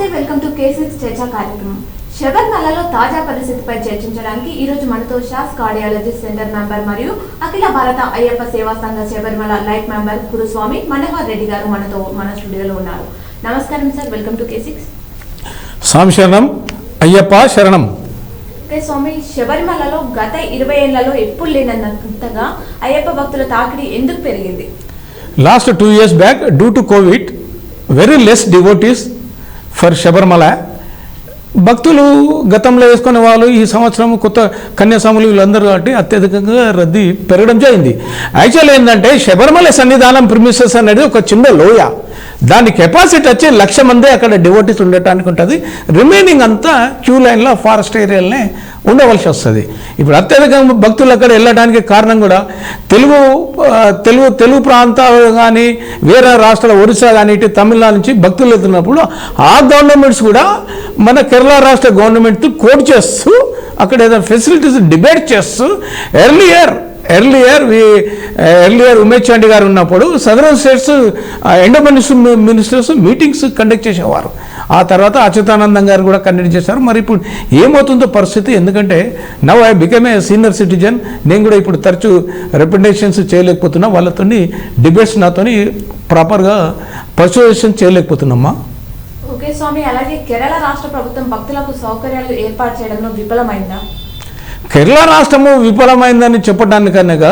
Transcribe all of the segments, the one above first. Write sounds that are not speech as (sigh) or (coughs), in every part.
నమస్తే welcome to కేసిక్స్ చర్చా కార్యక్రమం. శబరిమలలో తాజా పరిస్థితిపై చర్చించడానికి ఈ రోజు మనతో షాస్ కార్డియాలజిస్ట్ సెంటర్ మెంబర్ మరియు అఖిల భారత అయ్యప్ప సేవా సంఘ శబరిమల లైఫ్ మెంబర్ గురుస్వామి మనోహర్ రెడ్డి గారు మనతో మన స్టూడియోలో ఉన్నారు. నమస్కారం sir welcome to K six Swami శరణం అయ్యప్ప శరణం. ఓకే స్వామి శబరిమలలో గత ఇరవై ఏళ్ళలో ఎప్పుడు లేనంతగా అయ్యప్ప భక్తుల తాకిడి ఎందుకు పెరిగింది? Last two years back due to covid very less devotees for Sabarimala భక్తులు గతంలో వేసుకునే వాళ్ళు ఈ సంవత్సరం కొత్త కన్యాస్వాములు వీళ్ళందరూ కాబట్టి అత్యధికంగా రద్దీ పెరగడం జరిగింది. యాక్చువల్ ఏంటంటే శబరిమల సన్నిధానం ప్రిమిసెస్ అనేది ఒక చిన్న లోయ. దాని కెపాసిటీ వచ్చి లక్ష మంది అక్కడ డివోటీస్ ఉండటానికి ఉంటుంది. రిమైనింగ్ అంతా క్యూ లైన్లో ఫారెస్ట్ ఏరియాలనే ఉండవలసి వస్తుంది. ఇప్పుడు అత్యధికంగా భక్తులు అక్కడ వెళ్ళడానికి కారణం కూడా తెలుగు తెలుగు తెలుగు ప్రాంతాలు కానీ వేరే రాష్ట్రాల ఒరిస్సా కానీ ఇటు తమిళనాడు నుంచి భక్తులు వెళ్తున్నప్పుడు ఆ గవర్నమెంట్స్ కూడా మన కేరళ రాష్ట్ర గవర్నమెంట్తో కోట్ చేస్తూ అక్కడ ఏదైనా ఫెసిలిటీస్ డిబేట్ చేస్తూ earlier earlier earlier Umesh Chandy గారు ఉన్నప్పుడు southern states endowments ministers meetings conduct చేసేవారు. ఆ తర్వాత అచ్యుతానందం గారు కూడా కండక్ట్ చేశారు. మరి ఇప్పుడు ఏమవుతుందో పరిస్థితి ఎందుకంటే now I become a senior citizen నేను కూడా ఇప్పుడు తరచూ రిప్రజెంటేషన్స్ చేయలేకపోతున్నా. వాళ్ళతో డిబేట్స్ నాతోని ప్రాపర్గా పర్సువేషన్ చేయలేకపోతున్నామ్మా ఓకే స్వామి అలాగే కేరళ రాష్ట్ర ప్రభుత్వం భక్తులకు సౌకర్యాలు ఏర్పాటు చేయడంలో విఫలమైందా? కేరళ రాష్ట్రము విఫలమైందని చెప్పడానికనగా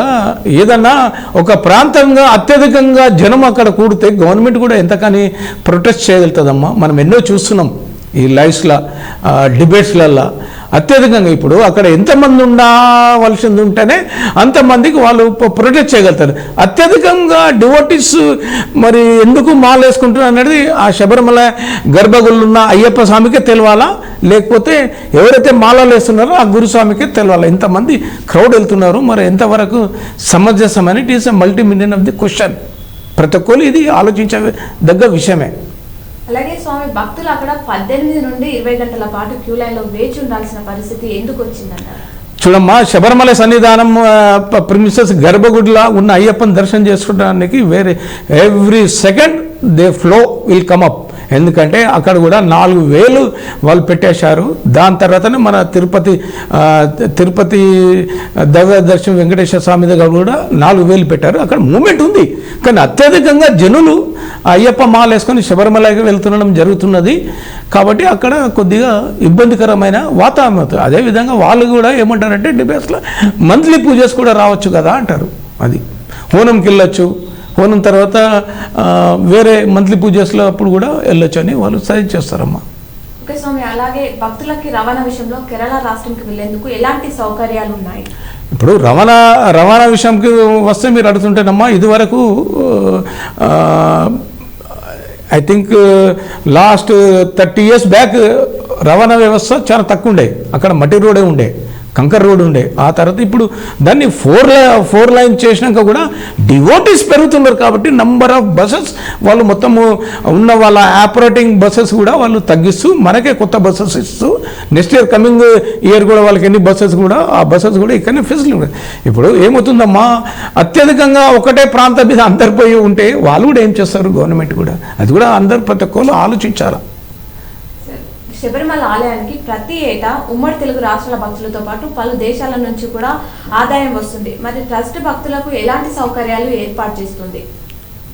ఏదన్నా ఒక ప్రాంతంగా అత్యధికంగా జనం అక్కడ కూడితే గవర్నమెంట్ కూడా ఎంతకని ప్రొటెస్ట్ చేయగలుగుతుందమ్మా. మనం ఎన్నో చూస్తున్నాం. ఈ లైఫ్స్లో డిబేట్స్లల్లో. అత్యధికంగా ఇప్పుడు అక్కడ ఎంతమంది ఉండవలసింది ఉంటేనే అంతమందికి వాళ్ళు ప్రొటెక్ట్ చేయగలుగుతారు. అత్యధికంగా డివోటీస్ మరి ఎందుకు మాల వేసుకుంటున్నారు అనేది ఆ శబరిమల గర్భగుళ్ళున్న అయ్యప్ప స్వామికే తెలవాలా? లేకపోతే ఎవరైతే మాలలు వేస్తున్నారో ఆ గురుస్వామికే తెలవాలా? ఇంతమంది క్రౌడ్ వెళ్తున్నారు. మరి ఎంతవరకు సమంజసమని it is a multi million of the question. ప్రతి ఒక్కరు ఇది ఆలోచించదగ్గ విషయమే. అలాగే స్వామి భక్తులు అక్కడ పద్దెనిమిది నుండి ఇరవై గంటల పాటు క్యూ లైన్లో వేచి ఉండాల్సిన పరిస్థితి ఎందుకు వచ్చిందంటారు? చూడమ్మా శబరిమల సన్నిధానం ప్రిమిసెస్ గర్భగుడిలా ఉన్న అయ్యప్పని దర్శనం చేసుకోవడానికి వేరే every second they flow will come up. ఎందుకంటే అక్కడ కూడా నాలుగు వేలు వాళ్ళు పెట్టేశారు. దాని తర్వాతనే మన తిరుపతి తిరుపతి దైవ దర్శనం వెంకటేశ్వర స్వామి దగ్గర కూడా నాలుగు వేలు పెట్టారు. అక్కడ మూమెంట్ ఉంది. కానీ అత్యధికంగా జనులు అయ్యప్ప మాల వేసుకొని శబరిమలకి వెళ్తుండడం జరుగుతున్నది. కాబట్టి అక్కడ కొద్దిగా ఇబ్బందికరమైన వాతావరణం అవుతుంది. అదేవిధంగా వాళ్ళు కూడా ఏమంటారంటే డిబేట్స్లో మంత్లీ పూజెస్ కూడా రావచ్చు కదా అంటారు. అది హోనంకి వెళ్ళొచ్చు హోనం తర్వాత వేరే మంత్లీ పూజెస్లో అప్పుడు కూడా వెళ్ళొచ్చు అని వాళ్ళు సజెస్ట్ చేస్తారమ్మా. ఓకే స్వామి అలాగే భక్తులకి రవాణా విషయంలో కేరళ రాష్ట్రంకి వెళ్ళేందుకు ఎలాంటి సౌకర్యాలు ఉన్నాయి? ఇప్పుడు రవాణా రవాణా విషయంకి వస్తే మీరు అడుగుతుంటేనమ్మా ఇదివరకు I think last thirty years back రవాణా వ్యవస్థ చాలా తక్కువ ఉండే. అక్కడ మట్టి రోడే ఉండే. కంకర్ రోడ్ ఉండే. ఆ తర్వాత ఇప్పుడు దాన్ని ఫోర్ లై ఫోర్ లైన్ చేసినాక కూడా డివోటీస్ పెరుగుతున్నారు కాబట్టి నంబర్ ఆఫ్ బస్సెస్ వాళ్ళు మొత్తము ఉన్న వాళ్ళ ఆపరేటింగ్ బస్సెస్ కూడా వాళ్ళు తగ్గిస్తూ మనకే కొత్త బస్సెస్ ఇస్తూ నెక్స్ట్ ఇయర్ కమింగ్ ఇయర్ కూడా వాళ్ళకి ఎన్ని బస్సెస్ కూడా ఆ బస్సెస్ కూడా ఇక్కడనే ఫెసిలిటీ ఇప్పుడు ఏమవుతుందమ్మా? అత్యధికంగా ఒకటే ప్రాంతం మీద అందరిపోయి ఉంటే వాళ్ళు కూడా ఏం చేస్తారు? గవర్నమెంట్ కూడా. అది కూడా అందరు ప్రతి ఒక్కరు ఆలోచించాలి? శబరిమల ఆలయానికి ప్రతి ఏటా ఉమ్మడి తెలుగు రాష్ట్రాల భక్తులతో పాటు పలు దేశాల నుంచి కూడా ఆదాయం వస్తుంది. మరి ట్రస్ట్ భక్తులకు ఎలాంటి సౌకర్యాలు ఏర్పాటు చేస్తుంది?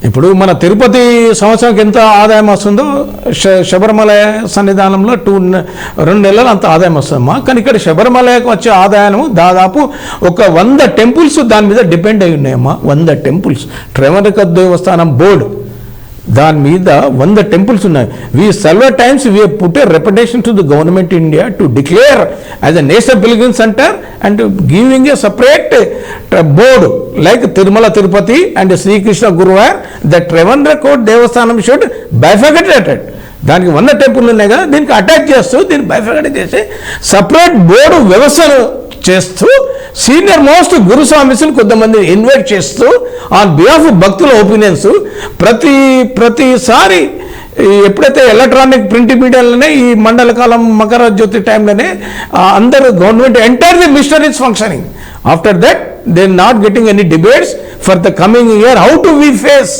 ఇప్పుడు మన తిరుపతి సంవత్సరానికి ఎంత ఆదాయం వస్తుందో శ- శబరిమల సన్నిధానంలో టూ రెండు నెలలు అంత ఆదాయం వస్తుందమ్మా. కానీ ఇక్కడ శబరిమలకు వచ్చే ఆదాయం దాదాపు ఒక వంద టెంపుల్స్ దాని మీద డిపెండ్ అయి ఉన్నాయమ్మా. వంద టెంపుల్స్. ట్రెవరిక దేవస్థానం బోర్డు. దాని మీద వంద టెంపుల్స్ ఉన్నాయి. We several times we put a reputation to the government India to declare as a national pilgrim centre and giving a separate board like Tirumala Tirupati and Srikrishna Guruvayur the Travancore Devasthanam should bifurcated దానికి వంద temple ఉన్నాయి కదా దీనికి attach చేస్తూ దీన్ని బైఫగట్ చేసి separate board వ్యవస్థను చేస్తూ సీనియర్ మోస్ట్ గురుస్వామిస్ని కొంతమంది ఇన్వైట్ చేస్తూ ఆన్ బిహాఫ్ భక్తుల ఒపీనియన్స్ ప్రతి ప్రతిసారి ఎప్పుడైతే ఎలక్ట్రానిక్ ప్రింట్ మీడియాలోనే ఈ మండల కాలం మకర జ్యోతి టైంలోనే అందరు అందరూ government entire the mister is functioning after that they not getting any debates for the coming year how to we face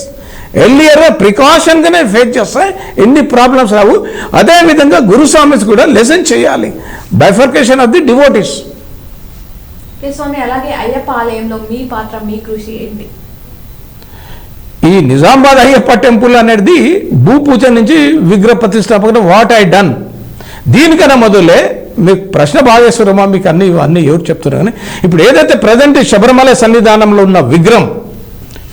earlier ప్రికాషన్గానే face చేస్తాయి ఎన్ని ప్రాబ్లమ్స్ రావు. అదేవిధంగా గురుస్వామిస్ కూడా లెసన్ చేయాలి. Bifurcation of the devotees Swami అలాగే అయ్యప్ప ఆలయంలో మీ పాత్ర మీ కృషి ఏంటి? ఈ నిజామాబాద్ అయ్యప్ప టెంపుల్ అనేది భూపూజ నుంచి విగ్రహ ప్రతిష్టాపకం వాట్ ఐ డన్ దీనికన్నా మొదలే మీకు ప్రశ్న భాగేశ్వరమా మీకు అన్ని అన్ని ఎవరు చెప్తున్నారు కానీ ఇప్పుడు ఏదైతే ప్రజెంట్ శబరిమల సన్నిధానంలో ఉన్న విగ్రహం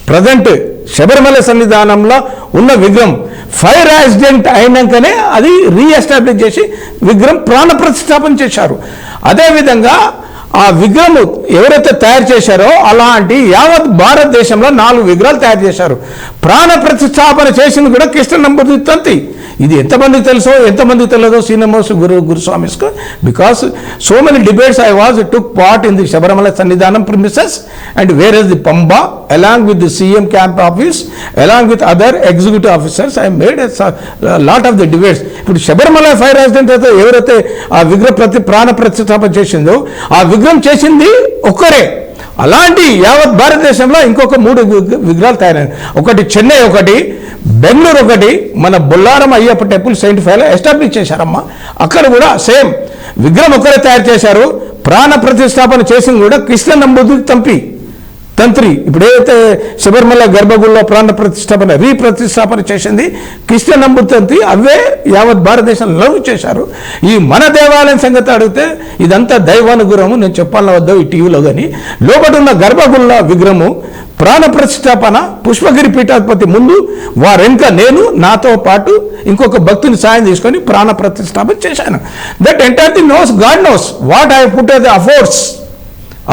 ప్రజెంట్ శబరిమల సన్నిధానంలో ఉన్న విగ్రహం ఫైర్ యాక్సిడెంట్ అయినాకనే అది రీఎస్టాబ్లిష్ చేసి విగ్రహం ప్రాణ ప్రతిష్టాపన చేశారు. అదేవిధంగా ఆ విగ్రహం ఎవరైతే తయారు చేశారో అలాంటి యావత్ భారతదేశంలో నాలుగు విగ్రహాలు తయారు చేశారు. ప్రాణ ప్రతిష్టాపన చేసింది కూడా కృష్ణ నంబర్ తంతి. ఇది ఎంతమందికి తెలుసో ఎంతమందికి తెలియదో seniors Guru గురుస్వామిస్కు. Because so many debates I was took part in the Sabarimala Sannidhanam premises and where is the Pamba along with the CM camp office along with other executive officers I made lot of the debates ఇప్పుడు Sabarimala fire accident అయితే ఎవరైతే ఆ విగ్రహ ప్రతి ప్రాణ ప్రతిష్టాపన చేసిందో ఆ విగ్రహం చేసింది ఒక్కరే. అలాంటి యావత్ భారతదేశంలో ఇంకొక మూడు విగ్రహాలు తయారైనవి ఒకటి చెన్నై ఒకటి బెంగళూరు ఒకటి మన బొల్లారం అయ్యప్ప టెంపుల్ సెయింట్ ఫైవ్లో ఎస్టాబ్లిష్ చేశారమ్మా. అక్కడ కూడా సేమ్. విగ్రహం ఒకరే తయారు చేశారు. ప్రాణ ప్రతిష్టాపన చేసింది కూడా కృష్ణ నంబూది తంపి. తంత్రి ఇప్పుడు ఏదైతే శబరిమల గర్భగుడిలో ప్రాణ ప్రతిష్టాపన రీప్రతిష్టాపన చేసింది కృష్ణ తంత్రి అవే యావత్ భారతదేశంలో లవ్ చేశారు. ఈ మన దేవాలయం సంగతి అడిగితే ఇదంతా దైవానుగ్రహము నేను చెప్పాలని వద్ద ఈ టీవీలో కానీ లోపల ఉన్న గర్భగుడిలో విగ్రహము ప్రాణ ప్రతిష్టాపన పుష్పగిరి పీఠాధిపతి ముందు వారెంక నేను నాతో పాటు ఇంకొక భక్తుని సాయం తీసుకొని ప్రాణ ప్రతిష్టాపన చేశాను. That entire the knows God knows what I put the efforts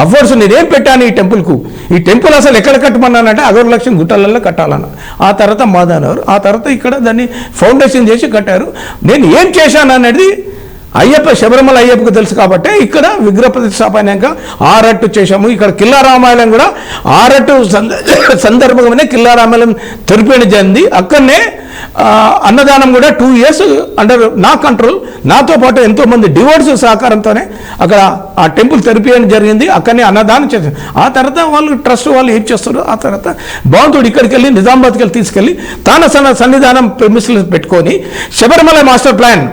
efforts నేనేం పెట్టాను ఈ టెంపుల్కు? ఈ టెంపుల్ అసలు ఎక్కడ కట్టమన్నానంటే అగరు లక్ష్యం గుట్టలలో కట్టాలన్న. ఆ తర్వాత మాదానవర్ ఆ తర్వాత ఇక్కడ దాన్ని ఫౌండేషన్ చేసి కట్టారు. నేను ఏం చేశాను అనేది అయ్యప్ప శబరిమల అయ్యప్పకు తెలుసు కాబట్టి ఇక్కడ విగ్రహ ప్రతిష్టాపనాక ఆరట్టు చేశాము. ఇక్కడ కిల్లా రామాయణం కూడా ఆరట్టు (coughs) సందర్భంగానే కిల్లా రామాయణం తెరిపేయడం జరిగింది అక్కడనే అన్నదానం కూడా టూ ఇయర్స్ అండర్ నా కంట్రోల్ నాతో పాటు ఎంతోమంది డివోర్స్ సహకారంతోనే అక్కడ ఆ టెంపుల్ తెరిపియడం జరిగింది. అక్కడనే అన్నదానం చేశారు. ఆ తర్వాత వాళ్ళు ట్రస్ట్ వాళ్ళు ఏం చేస్తారు ఆ తర్వాత భగవంతుడు ఇక్కడికి వెళ్ళి నిజామాబాద్కి వెళ్ళి తీసుకెళ్ళి తాన సన్నిధానం ప్రెమిస్లు పెట్టుకొని Sabarimala master plan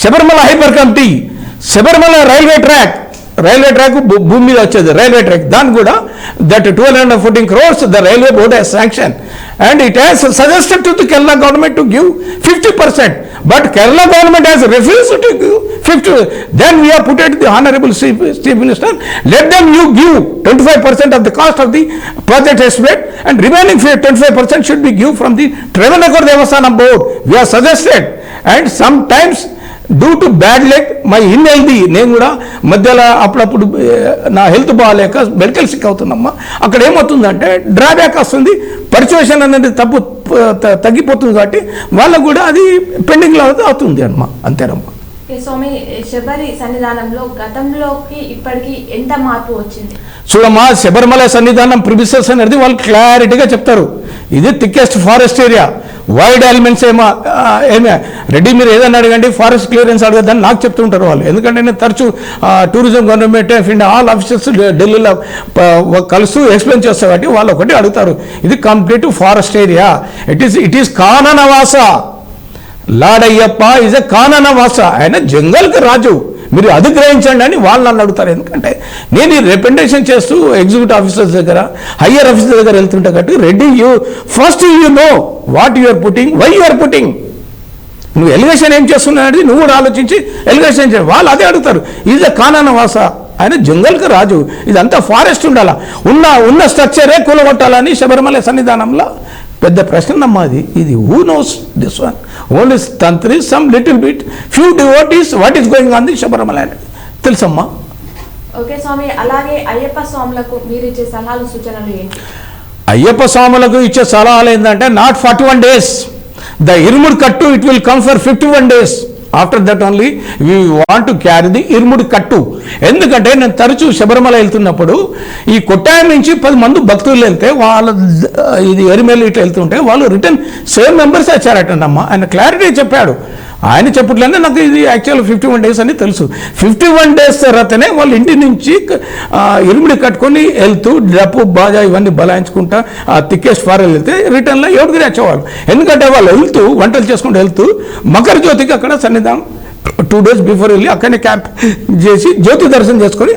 Sabarimala hyper committee Sabarimala railway track railway track భూమి మీద వచ్చేది రైల్వే ట్రాక్. దాన్ని కూడా that twelve hundred fourteen crores the railway board has sanction and it has suggested to the Kerala government to give fifty percent but Kerala government has refuse to give fifty then we put at the honourable chief minister let them you give twenty five percent of the cost of the project estimate and remaining twenty five percent should be give from the Travancore Travancore Devasthanam board we are suggested and some times due to bad luck my unhealthy నేను కూడా మధ్యలో అప్పుడప్పుడు నా health బాగాలేక medical sick అవుతుందమ్మా అక్కడ ఏమవుతుందంటే drawback వస్తుంది. పర్చువేషన్ అనేది తప్పు తగ్గిపోతుంది కాబట్టి వాళ్ళకు కూడా అది పెండింగ్లో అవుతుంది అమ్మా. అంతేనమ్మా. ఓకే స్వామి శబరి సన్నిధానంలో గతంలోకి ఇప్పటికి ఎంత మార్పు వచ్చింది? చూడమ్మా శబరిమల సన్నిధానం ప్రిమిసెస్ అనేది వాళ్ళు క్లారిటీగా చెప్తారు. ఇది thickest forest area wide elements ఏమో ఏమే రెడ్డి మీరు ఏదైనా అడగండి ఫారెస్ట్ క్లియరెన్స్ అడగద్దని నాకు చెప్తుంటారు వాళ్ళు. ఎందుకంటే నేను తరచూ tourism government of India all officers ఢిల్లీలో కలుస్తూ ఎక్స్ప్లెయిన్ చేస్తారు కాబట్టి వాళ్ళు ఒకటి అడుగుతారు. ఇది complete forest area. It is it is కాననవాస. లాడయ్యప్ప ఇస్ ఎ కాననవాస. ఆయన జంగల్కి రాజు. మీరు అధిగ్రహించండి అని వాళ్ళు నన్ను అడుగుతారు. ఎందుకంటే నేను ఈ రిప్రజెంటేషన్ చేస్తూ ఎగ్జిక్యూటివ్ ఆఫీసర్స్ దగ్గర హయ్యర్ ఆఫీసర్ దగ్గర వెళ్తుంటా కాబట్టి Reddy you first you know what you are putting why you are putting నువ్వు ఎలిగేషన్ ఏం చేస్తున్నావు అనేది నువ్వు కూడా ఆలోచించి ఎలిగేషన్ చేయ. వాళ్ళు అదే అడుగుతారు. ఇది కాననవాస ఆయన జంగల్కి రాజు. ఇదంతా ఫారెస్ట్ ఉండాలా? ఉన్న ఉన్న స్ట్రక్చరే కూలగొట్టాలని శబరిమల సన్నిధానంలో పెద్ద ప్రశ్న అమ్మా అది. ఇది who knows this one only tantri some little bit few devotees what is going on the Sabarimala తెలుసమ్మా? ఓకే స్వామి అలాగే అయ్యప్ప స్వాములకు మీరు ఇచ్చే సలహాలు సూచనలు ఏంటి? అయ్యప్ప స్వాములకు ఇచ్చే సలహాలు ఏంటంటే not forty one days the irumudu kattu it will come for fifty one days after that only we want to carry the irumudi kattu ఎందుకంటే నేను తరచూ శబరిమల వెళ్తున్నప్పుడు ఈ కొట్టాయం నుంచి పది మంది భక్తులు వెళ్తే వాళ్ళ ఇది ఎరిమేలు ఇట్లా వెళ్తుంటే వాళ్ళు రిటర్న్ సేమ్ మెంబర్స్ అమ్మ ఆయన క్లారిటీ చెప్పాడు. ఆయన చెప్పట్లేనే నాకు ఇది యాక్చువల్ ఫిఫ్టీ వన్ డేస్ అని తెలుసు. ఫిఫ్టీ వన్ డేస్ తర్వాతనే వాళ్ళు ఇంటి నుంచి ఇరుముడి కట్టుకొని వెళ్తూ డప్పు బాజా ఇవన్నీ బలాయించుకుంటా ఆ తిక్కేస్ట్ ఫారెల్ వెళ్తే రిటర్న్లో ఎవరికి వచ్చేవాళ్ళు ఎందుకంటే వాళ్ళు వెళ్తూ వంటలు చేసుకుంటూ వెళ్తూ మకర జ్యోతికి అక్కడ సన్నిధానం టూ డేస్ బిఫోర్ వెళ్ళి అక్కడనే క్యాంప్ చేసి జ్యోతి దర్శనం చేసుకొని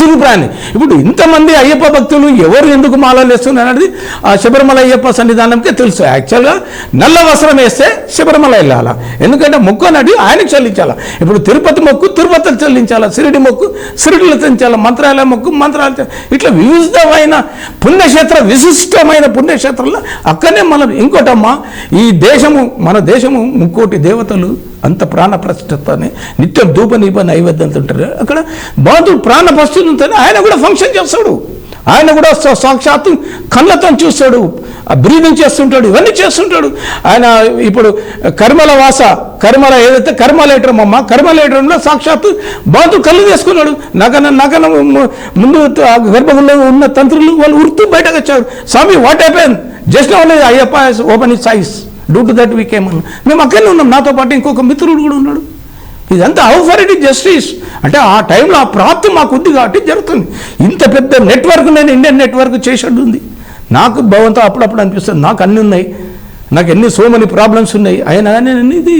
తిరుగుప్రాణి ఇప్పుడు ఇంతమంది అయ్యప్ప భక్తులు ఎవరు ఎందుకు మాలలు వేస్తున్నారు అనేది ఆ శబరిమల అయ్యప్ప సన్నిధానంకే తెలుసు. యాక్చువల్గా నల్ల వస్త్రం వేస్తే శబరిమల వెళ్ళాలా? ఎందుకంటే మొక్కు అనేది ఆయనకు చెల్లించాలా? ఇప్పుడు తిరుపతి మొక్కు తిరుపతిలో చెల్లించాలా? సిరిడి మొక్కు సిరిడిలో చెల్లించాలా? మంత్రాలయ మొక్కు మంత్రాలయ ఇట్లా వివిధమైన పుణ్యక్షేత్ర విశిష్టమైన పుణ్యక్షేత్రంలో అక్కడనే మనం ఇంకోటమ్మా ఈ దేశము మన దేశము ముక్కోటి దేవతలు అంత ప్రాణ ప్రతిష్టతని నిత్యం ధూప నీప నైవేద్యం తింటారు అక్కడ బాధుడు ప్రాణ ప్రస్తుతంతోనే ఆయన కూడా ఫంక్షన్ చేస్తాడు. ఆయన కూడా సాక్షాత్తు కళ్ళతో చూస్తాడు. ఆ బ్రీదింగ్ చేస్తుంటాడు. ఇవన్నీ చేస్తుంటాడు. ఆయన ఇప్పుడు కర్మల వాస కర్మల ఏదైతే కర్మలేటరం అమ్మ కర్మలేటరంలో సాక్షాత్తు బాధు కళ్ళు తీసుకున్నాడు. నగన నగన ముందు ఆ ఉన్న తంత్రులు వాళ్ళు ఉరుతూ బయటకు వచ్చారు. Swami what happen just only Ayyappa open is size due to that we came మేము అక్కడనే ఉన్నాం. నాతో పాటు ఇంకొక మిత్రుడు కూడా ఉన్నాడు. ఇదంతా హౌ ఫర్ ఇస్ జస్టిస్ అంటే ఆ టైంలో ఆ ప్రాప్తి మాకు ఉంది కాబట్టి జరుగుతుంది. ఇంత పెద్ద నెట్వర్క్ నేను ఇండియన్ నెట్వర్క్ చేసేట్టు ఉంది. నాకు భవంతో అప్పుడప్పుడు అనిపిస్తుంది. నాకు అన్నీ ఉన్నాయి. నాకు ఎన్ని సో మెనీ ప్రాబ్లమ్స్ ఉన్నాయి. అయినా నేను ఇది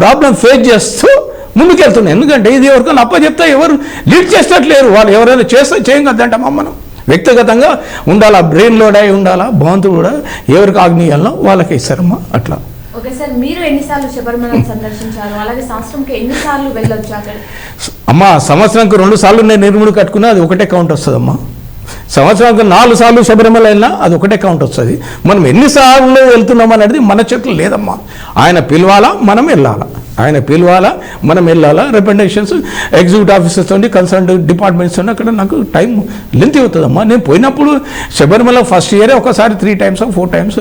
ప్రాబ్లం ఫేస్ చేస్తూ ముందుకెళ్తున్నాను ఎందుకంటే ఇది ఎవరికైనా అప్ప చెప్తే ఎవరు లీడ్ చేసేటట్లేరు వాళ్ళు ఎవరైనా చేస్తే చేయం కదంటమ్మా మనం. వ్యక్తిగతంగా ఉండాలా బ్రెయిన్ లోడ్ అయి ఉండాలా భవంతుడు కూడా ఎవరికి ఆగ్నేయాలనో వాళ్ళకి ఇస్తారమ్మా అట్లా. సంవత్సరంకి అమ్మ సంవత్సరానికి రెండు సార్లు నేను నిర్ముడు కట్టుకున్నా అది ఒకటే కౌంట్ వస్తుందమ్మా. సంవత్సరానికి నాలుగు సార్లు శబరిమల వెళ్ళినా అది ఒకటే కౌంట్ వస్తుంది. మనం ఎన్నిసార్లు వెళ్తున్నాం అనేది మన చెట్లు లేదమ్మా. ఆయన పిలవాలా మనం వెళ్ళాలా. ఆయన పిలవాలా మనం వెళ్ళాలా? రికమెండేషన్స్ ఎగ్జిక్యూటివ్ ఆఫీసర్స్ ఉండి కన్సర్న్ డిపార్ట్మెంట్స్ ఉండి అక్కడ నాకు టైం లెంత్ అవుతుందమ్మా. నేను పోయినప్పుడు శబరిమల ఫస్ట్ ఇయరే ఒకసారి త్రీ టైమ్స్ ఫోర్ టైమ్స్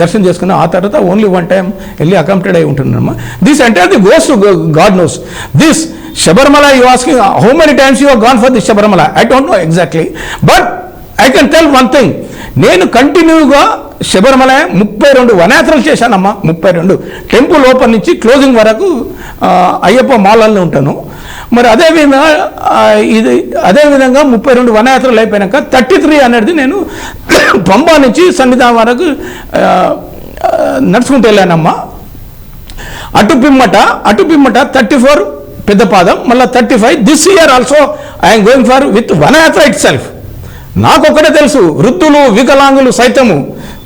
దర్శనం చేసుకున్నా. ఆ తర్వాత ఓన్లీ వన్ టైం వెళ్ళి అకామిడేట్ అయి ఉంటున్నానమ్మా. దిస్ అంటే అది goes to God knows this Sabarimala you asking how many times you gone for the Sabarimala? I don't know exactly but I can tell one thing నేను కంటిన్యూగా శబరిమల ముప్పై రెండు వనయాత్రలు చేశానమ్మా. ముప్పై రెండు. టెంపుల్ ఓపెన్ నుంచి క్లోజింగ్ వరకు అయ్యప్ప మాలల్లో ఉంటాను. మరి అదేవిధంగా ఇది అదేవిధంగా ముప్పై రెండు వనయాత్రలు అయిపోయాక థర్టీ త్రీ అనేది నేను (coughs) పంబా నుంచి సన్నిధానం వరకు నడుచుకుంటూ వెళ్ళానమ్మా. అటు పిమ్మట అటు పిమ్మట థర్టీ ఫోర్ పెద్ద పాదం. మళ్ళీ thirty five this year also I'm going for with వనయాత్ర itself నాకు తెలుసు వృద్ధులు వికలాంగులు సైతము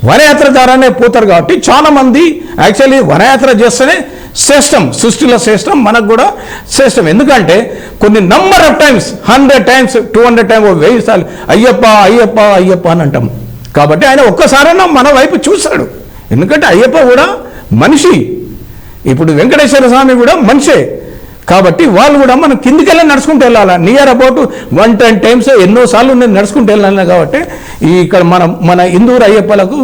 వనయాత్ర ద్వారానే పోతారు కాబట్టి చాలా మంది యాక్చువల్లీ వనయాత్ర చేస్తేనే శ్రేష్టం సృష్టిలో శ్రేష్టం మనకు కూడా శ్రేష్టం. ఎందుకంటే కొన్ని number of times hundred times two hundred time వెయ్యి సార్లు అయ్యప్ప అయ్యప్ప అయ్యప్ప అని అంటాం. కాబట్టి ఆయన ఒక్కసారైనా మన వైపు చూశాడు ఎందుకంటే అయ్యప్ప కూడా మనిషి. ఇప్పుడు వెంకటేశ్వర స్వామి కూడా మనిషే. కాబట్టి వాళ్ళు కూడా మనం కిందికి వెళ్ళి నడుచుకుంటూ వెళ్ళాలి? Near about one ten times ఎన్నోసార్లు నేను నడుచుకుంటూ వెళ్ళాను కాబట్టి ఈ ఇక్కడ మన మన ఇందూరు అయ్యప్పలకు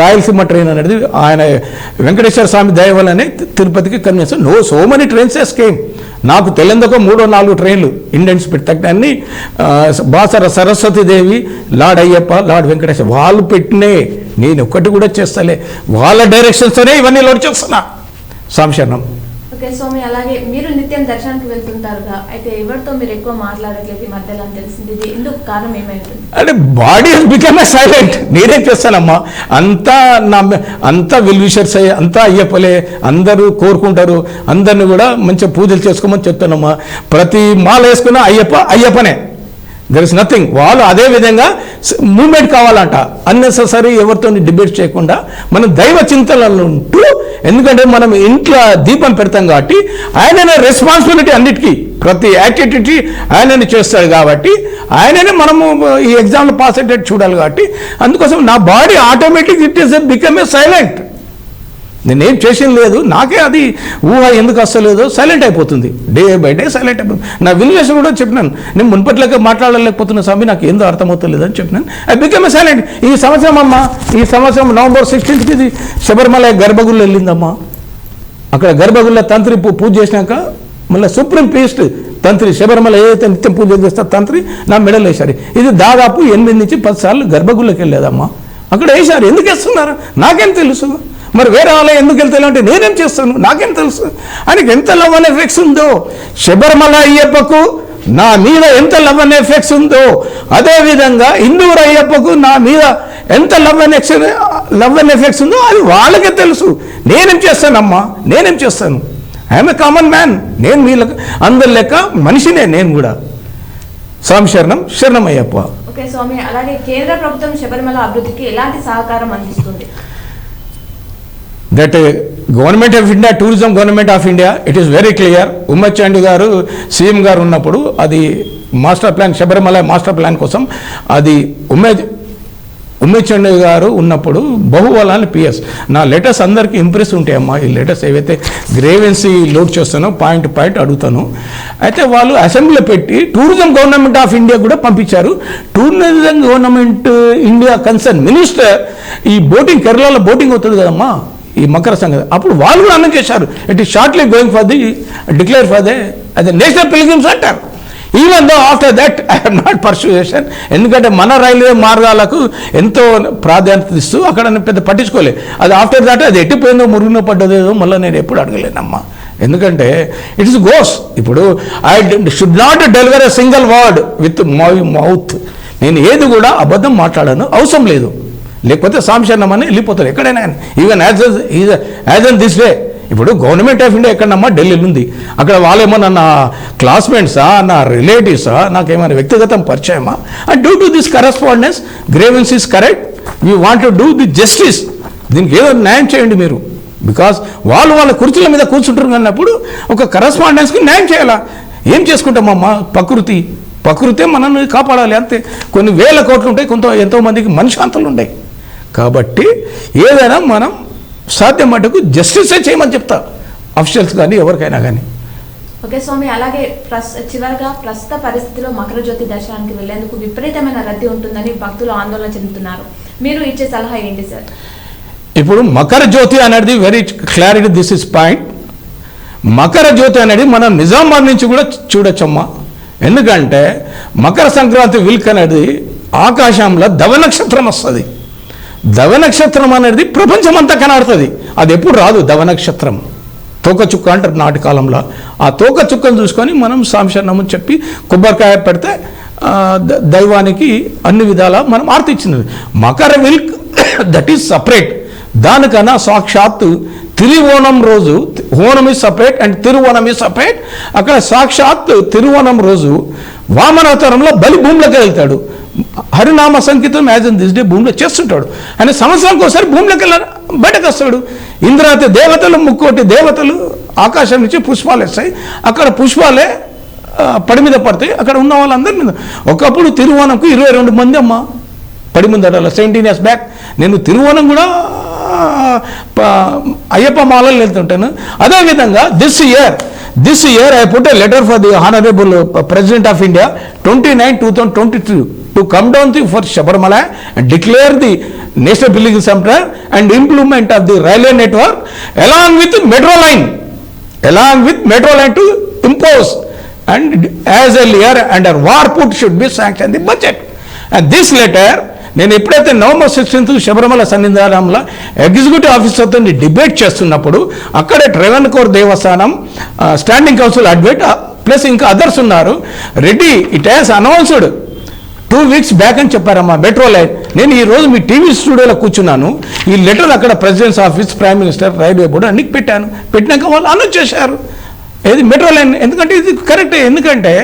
రాయలసీమ ట్రైన్ అనేది ఆయన వెంకటేశ్వర స్వామి దయ వల్లనే తిరుపతికి convince no so many trains scheme నాకు తెలియందుకో మూడో నాలుగు ట్రైన్లు ఇండియన్స్ పెట్టాక బాసర సరస్వతి దేవి లార్డ్ అయ్యప్ప లార్డ్ వెంకటేశ్వర వాళ్ళు పెట్టినే. నేను ఒక్కటి కూడా చేస్తలే. వాళ్ళ డైరెక్షన్స్తోనే ఇవన్నీ లోడ్ చేస్తున్నా. సంశరణం ఓకే స్వామి అలాగే మీరు నిత్యం దర్శనానికి వెళ్తుంటారుగా. అయితే ఎవరితో మీరు ఎక్కువ మాట్లాడట్లేదు ఈ మధ్యలో అని తెలిసింది. ఇది ఎందుకు కారణం ఏమైంది అంటే బాడీ బికమ్ సైలెంట్ నేనేం చేస్తానమ్మా. అంతా నా అంతా విల్విషర్స్ అయ్యి అంతా అయ్యప్పలే అందరూ కోరుకుంటారు. అందరిని కూడా మంచిగా పూజలు చేసుకోమని చెప్తానమ్మా. ప్రతి మాల వేసుకున్న అయ్యప్ప అయ్యప్పనే. దెర్ ఇస్ నథింగ్ వాళ్ళు అదే విధంగా మూమెంట్ కావాలంట. అన్నెసెసరీ ఎవరితో డిబేట్ చేయకుండా మనం దైవ చింతనలు ఉంటూ ఎందుకంటే మనం ఇంట్లో దీపం పెడతాం కాబట్టి ఆయననే రెస్పాన్సిబిలిటీ అన్నిటికీ. ప్రతి యాక్టివిటీ ఆయననే చేస్తాడు కాబట్టి ఆయననే మనము ఈ ఎగ్జామ్లో పాస్ అయ్యేటట్టు చూడాలి కాబట్టి అందుకోసం నా body automatic it is become a silent నేనేం చేసింది లేదు. నాకే అది ఊహ ఎందుకు వస్తలేదో సైలెంట్ అయిపోతుంది. డే బై డే సైలెంట్ అయిపోతుంది నా విలువేషన్ కూడా చెప్పినాను. నేను మున్పట్లకే మాట్లాడలేకపోతున్న స్వామి నాకు ఏందో అర్థమవుతలేదు అని చెప్పినాను. ఐ బికమ్ ఏ సైలెంట్ ఈ సంవత్సరం అమ్మా ఈ సంవత్సరం నవంబర్ సిక్స్టీన్త్కి ఇది శబరిమల గర్భగుళ్ళు వెళ్ళిందమ్మా. అక్కడ గర్భగుళ్ళ తంత్రి పూ- పూజ చేసినాక మళ్ళీ సుప్రీం పీస్ట్ తంత్రి శబరిమల ఏదైతే నిత్యం పూజ చేస్తారో తంత్రి నా మెడలు వేశారు ఇది దాదాపు ఎనిమిది నుంచి పది సార్లు గర్భగుళ్ళకి వెళ్ళేదమ్మా అక్కడ వేశారు. ఎందుకు వేస్తున్నారు? నాకేం తెలుసు. మరి వేరే వాళ్ళ ఎందుకు వెళ్తాను అంటే నేనేం చేస్తాను? నాకేం తెలుసు? ఆయనకి ఎంత లవ్ అనే ఎఫెక్ట్స్ ఉందో? శబరిమల అయ్యప్పకు నా మీద ఎంత లవ్ అనే ఎఫెక్ట్స్ ఉందో? అదేవిధంగా హిందూరు అయ్యప్పకు నా మీద ఎంత లవ్ అనే లవ్ అనే ఎఫెక్ట్స్ ఉందో అది వాళ్ళకే తెలుసు. నేనేం చేస్తానమ్మా? నేనేం చేస్తాను? ఐఎమ్ ఏ కామన్ మ్యాన్ నేను వీళ్ళకి అందరి లెక్క మనిషినే నేను కూడా. స్వామి శరణం శరణం అయ్యప్ప. ఓకే స్వామి అలాగే కేంద్ర ప్రభుత్వం శబరిమల అభివృద్ధికి ఎలాంటి సహకారం అందిస్తుంది? That government of India tourism government of India it is very clear Oommen Chandy గారు సీఎం గారు ఉన్నప్పుడు అది master plan Sabarimala master plan కోసం అది ఉమ్మే ఉమ్మచ్చండి గారు ఉన్నప్పుడు బహువలాన్ని పిఎస్ నా లెటర్స్ అందరికీ ఇంప్రెస్ ఉంటాయమ్మా. ఈ లెటర్స్ ఏవైతే గ్రేవెన్సీ లోడ్ చేస్తానో పాయింట్ పాయింట్ అడుగుతాను. అయితే వాళ్ళు అసెంబ్లీలో పెట్టి టూరిజం గవర్నమెంట్ ఆఫ్ ఇండియా కూడా పంపించారు. Tourism government India concern minister ఈ బోటింగ్ కేరళలో బోటింగ్ అవుతుంది కదమ్మా. ఈ మకర సంగతి అప్పుడు వాళ్ళు కూడా అన్నం చేశారు. It is shortly going for the declare for the అదే నేషనల్ పిలిగ్రిమ్స్ అంటారు. Even though after that I not persuasion ఎందుకంటే మన రైల్వే మార్గాలకు ఎంతో ప్రాధాన్యత ఇస్తూ అక్కడ పెద్ద పట్టించుకోలే. అది ఆఫ్టర్ దట్ అది ఎట్టిపోయిందో మురుగున పడ్డదేదో మళ్ళీ నేను ఎప్పుడు అడగలేనమ్మా. ఎందుకంటే ఇట్స్ గోస్ ఇప్పుడు I should not deliver a single word with my mouth నేను ఏది కూడా అబద్ధం మాట్లాడాను అవసరం లేదు. లేకపోతే సాంశరణమని వెళ్ళిపోతారు ఎక్కడైనా even as as on this way ఇప్పుడు గవర్నమెంట్ ఆఫ్ ఇండియా ఎక్కడమ్మా ఢిల్లీలో ఉంది అక్కడ వాళ్ళేమో నా క్లాస్మేట్సా నా రిలేటివ్సా నాకేమైనా వ్యక్తిగతం పరిచయమా? And due to this correspondence grievance is correct you want to do the justice దీనికి ఏదో న్యాయం చేయండి మీరు. బికాస్ వాళ్ళు వాళ్ళ కుర్చీల మీద కూర్చుంటారు అన్నప్పుడు ఒక కరెస్పాండెన్స్కి న్యాయం చేయాలా? ఏం చేసుకుంటామమ్మా? ప్రకృతి. ప్రకృతే మనల్ని కాపాడాలి అంతే. కొన్ని వేల కోట్లు ఉంటాయి కొంత ఎంతోమందికి మనశాంతలు ఉంటాయి. కాబట్టి ఏదైనా మనం సాధ్యం మటుకు జస్టిసే చేయమని చెప్తా. అఫీషియల్స్ కానీ ఎవరికైనా కానీ ఓకే స్వామి అలాగే ప్రస్ చివరిగా ప్రస్తుత పరిస్థితిలో మకర జ్యోతి దర్శనానికి వెళ్ళేందుకు విపరీతమైన రద్దీ ఉంటుందని భక్తులు ఆందోళన చెందుతున్నారు. మీరు ఇచ్చే సలహా ఏంటి సార్? ఇప్పుడు మకర జ్యోతి అనేది very clarity this is point Makara Jyothi అనేది మనం నిజామాబాద్ నుంచి కూడా చూడొచ్చమ్మా. ఎందుకంటే మకర సంక్రాంతి విల్క్ అనేది ఆకాశంలో దవ నక్షత్రం వస్తుంది. దవ నక్షత్రం అనేది ప్రపంచమంతా కనబడుతుంది. అది ఎప్పుడు రాదు దవ నక్షత్రం తోకచుక్క అంటారు నాటి కాలంలో. ఆ తోకచుక్కను చూసుకొని మనం సాంశరణము చెప్పి కొబ్బరికాయ పెడితే దైవానికి అన్ని విధాల మనం ఆర్తి ఇచ్చినది మకర విల్క్ దట్ ఈస్ సపరేట్ దానికన్నా సాక్షాత్తు తిరువోణం రోజు Onam is separate and Thiruvonam is separate అక్కడ సాక్షాత్ తిరువోణం రోజు వామనావతారంలో బలి భూమిలోకి వెళ్తాడు. హరినామ సంకీర్తనం యాజ్ ఇన్ దిస్ డే భూమిలో చేస్తుంటాడు. ఆయన సంవత్సరానికి ఒకసారి భూమిలోకి వెళ్ళారు బయటకు వస్తాడు. ఇంద్రాతి దేవతలు ముక్కోటి దేవతలు ఆకాశం నుంచి పుష్పాలు వేస్తాయి. అక్కడ పుష్పాలే పడి మీద పడతాయి. అక్కడ ఉన్న వాళ్ళందరి మీద. ఒకప్పుడు తిరువోణంకు ఇరవై రెండు మంది అమ్మ. పడి ముందట సెవెంటీన్ ఇయర్స్ బ్యాక్ నేను తిరువోణం కూడా అయ్యప్ప మాలలు వెళ్తుంటాను. అదేవిధంగా this year this year I put a letter for the honourable president of India twenty nine two thousand twenty two to come down the for Sabarimala and declare the national building centre and improvement of the railway network along with metro line along metro line to to and and a earlier under war put should be sanction the budget and this letter నేను ఎప్పుడైతే November sixteenth Sabarimala సన్నిధానంలో executive ఆఫీసర్తో debate చేస్తున్నప్పుడు అక్కడే Travancore Devasthanam standing council అడ్వైట్ plus ఇంకా others ఉన్నారు. Reddy it has announced. Two weeks back అని చెప్పారమ్మా మెట్రో లైన్ నేను ఈ రోజు మీ టీవీ స్టూడియోలో కూర్చున్నాను. ఈ లెటర్ అక్కడ president's office prime minister railway board అన్ని పెట్టాను. పెట్టినాక వాళ్ళు అనౌన్స్ చేశారు. ఏది మెట్రో లైన్ ఎందుకంటే ఇది కరెక్టే. ఎందుకంటే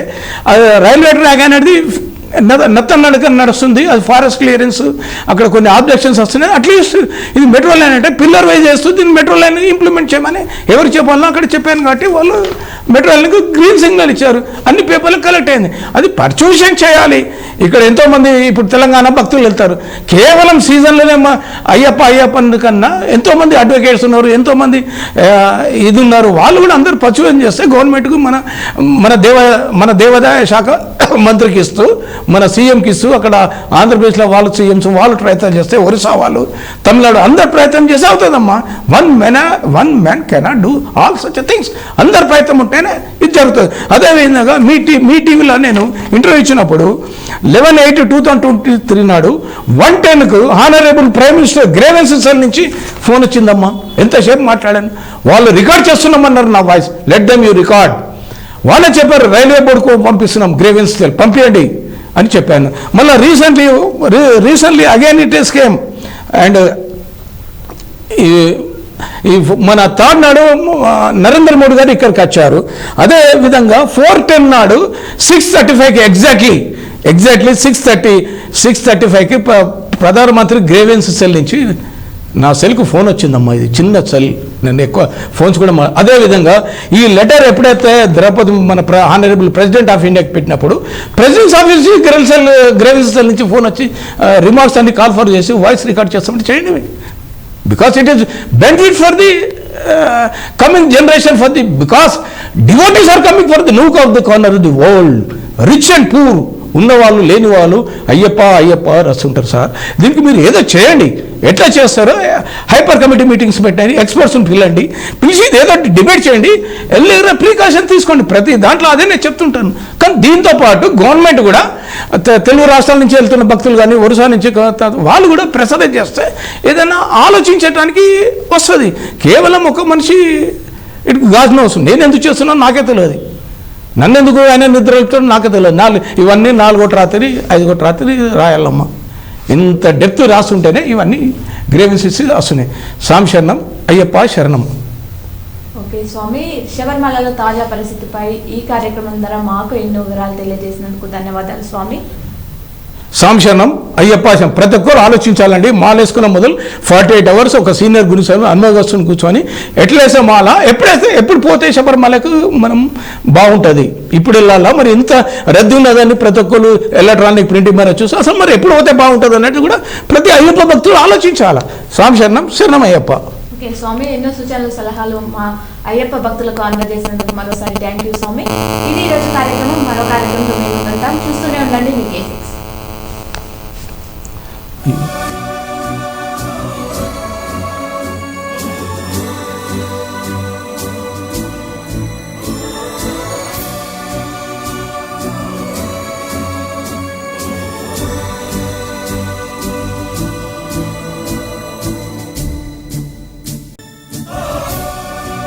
రైల్వే ట్రాక్ అనేది నద- నత్త నడక నడుస్తుంది అది ఫారెస్ట్ క్లియరెన్స్ అక్కడ కొన్ని ఆబ్జెక్షన్స్ వస్తున్నాయి. అట్లీస్ట్ ఇది మెట్రో లైన్ అంటే పిల్లర్ వైజ్ వేస్తుంది దీన్ని మెట్రో లైన్ ఇంప్లిమెంట్ చేయమని ఎవరు చెప్పాలో అక్కడ చెప్పాను కాబట్టి వాళ్ళు మెట్రో లైన్కు గ్రీన్ సిగ్నల్ ఇచ్చారు. అన్ని పేపర్లు కలెక్ట్ అయింది. అది పర్చూషన్ చేయాలి. ఇక్కడ ఎంతోమంది ఇప్పుడు తెలంగాణ భక్తులు వెళ్తారు. కేవలం సీజన్లోనే మా అయ్యప్ప అయ్యప్ప కన్నా ఎంతోమంది అడ్వకేట్స్ ఉన్నారు ఎంతోమంది ఇది ఉన్నారు. వాళ్ళు కూడా అందరూ పర్చూషన్ చేస్తే గవర్నమెంట్కు మన మన దేవ మన దేవాదాయ శాఖ మంత్రికి ఇస్తూ మన సీఎంకి ఇస్తూ అక్కడ ఆంధ్రప్రదేశ్లో వాళ్ళు సీఎంస్ వాళ్ళు ప్రయత్నం చేస్తే ఒరిస్సా వాళ్ళు తమిళనాడు అందరు ప్రయత్నం చేసి అవుతుందమ్మా. One men one man cannot do all such things అందరు ప్రయత్నం ఉంటేనే ఇది జరుగుతుంది. అదేవిధంగా మీ టీ మీ టీవీలో నేను ఇంటర్వ్యూ ఇచ్చినప్పుడు eleven eight two thousand twenty three నాడు వన్ టెన్కు హానరబుల్ ప్రైమ్ మినిస్టర్ గ్రేవెన్సెస్ నుంచి ఫోన్ వచ్చిందమ్మా. ఎంతసేపు మాట్లాడాను? వాళ్ళు రికార్డ్ చేస్తున్నామన్నారు నా voice. Let them you record వాళ్ళే చెప్పారు రైల్వే బోర్డుకు పంపిస్తున్నాం గ్రేవెన్స్ పంపించండి అని చెప్పాను. మళ్ళీ recently recently again it is came. And ఈ ఈ మన థర్డ్ నాడు నరేంద్ర మోడీ గారు ఇక్కడికి వచ్చారు. అదే విధంగా ఫోర్ టెన్ నాడు సిక్స్ థర్టీ ఫైవ్కి exactly exactly six thirty six thirty ఫైవ్కి ప్రధానమంత్రి గ్రేవెన్స్ సెల్ నుంచి నా సెల్కు ఫోన్ వచ్చిందమ్మా ఇది చిన్న సెల్. నేను ఎక్కువ ఫోన్స్ కూడా అదేవిధంగా ఈ లెటర్ ఎప్పుడైతే ద్రౌపది మన ఆనరబుల్ ప్రెసిడెంట్ ఆఫ్ ఇండియాకి పెట్టినప్పుడు ప్రెసిడెంట్స్ ఆఫీస్ నుంచి గ్రెవెన్సెల్ నుంచి ఫోన్ వచ్చి రిమార్క్స్ అన్ని కాల్ ఫర్ చేసి వాయిస్ రికార్డ్ చేస్తామంటే చేయండి because it is benefit for the coming generation for the because devotees are coming for the the of the corner the world rich and poor ఉన్నవాళ్ళు లేని వాళ్ళు Ayyappa Ayyappa రస్తుంటారు sir. దీనికి మీరు ఏదో చేయండి. ఎట్లా చేస్తారో? హైపర్ కమిటీ మీటింగ్స్ పెట్టండి ఎక్స్పర్ట్స్ని పిలండి పిలిచి ఏదో డిబేట్ చేయండి ఎల్లేరా ప్రికాషన్ తీసుకోండి. ప్రతి దాంట్లో అదే నేను చెప్తుంటాను. కానీ దీంతో పాటు గవర్నమెంట్ కూడా తెలుగు రాష్ట్రాల నుంచి వెళ్తున్న భక్తులు కానీ ఒరిసా నుంచి వాళ్ళు కూడా ప్రసాదం చేస్తే ఏదైనా ఆలోచించడానికి వస్తుంది. కేవలం ఒక మనిషి ఇటు గాజున వస్తుంది. నేను ఎందుకు చేస్తున్నాను నాకే తెలియదు. నన్ను ఎందుకు ఆయన నిద్ర వెళ్తాడు నాకు తెలియదు. నాలుగు ఇవన్నీ నాలుగోటి రాత్రి ఐదుగోటి రాత్రి రాయాలమ్మా. ఇంత డెప్త్ రాస్తుంటేనే ఇవన్నీ గ్రేవెన్సెస్ వస్తున్నాయి స్వామి శరణం అయ్యప్ప శరణం. ఓకే స్వామి శబరిమలలో తాజా పరిస్థితిపై ఈ కార్యక్రమం ద్వారా మాకు ఎన్నో వివరాలు తెలియజేసినందుకు ధన్యవాదాలు స్వామి. సాంశనం అయ్యప్ప ప్రతి ఒక్కరు ఆలోచించాలండి. మాల వేసుకున్న మొదలు ఫార్టీ ఎయిట్ అవర్స్ ఒక సీనియర్ గురించి అన్వగస్తుని కూర్చొని ఎట్లేసే మాల? ఎప్పుడైతే ఎప్పుడు పోతే శబరిమలకు మనం బాగుంటుంది? ఇప్పుడు వెళ్ళాలా? మరి ఇంత రద్దీ ఉన్నదని ప్రతి ఒక్కరు ఎలక్ట్రానిక్ ప్రింటింగ్ మీద చూసి అసలు మరి ఎప్పుడు పోతే బాగుంటుంది అన్నట్టు కూడా ప్రతి అయ్యప్ప భక్తులు ఆలోచించాలా? సాంశరణం శరణం అయ్యప్ప. ఓకే స్వామి ఎన్నో సూచనలు సలహాలు మా అయ్యప్ప భక్తులకు అందజేసినందుకు మరోసారి థ్యాంక్ యూ స్వామి. ఇది ఈరోజు కార్యక్రమం మరో కార్యక్రమంలో మేము ఉంటాం. చూస్తూనే ఉండండి మీ కేసెక్స్ 嗯。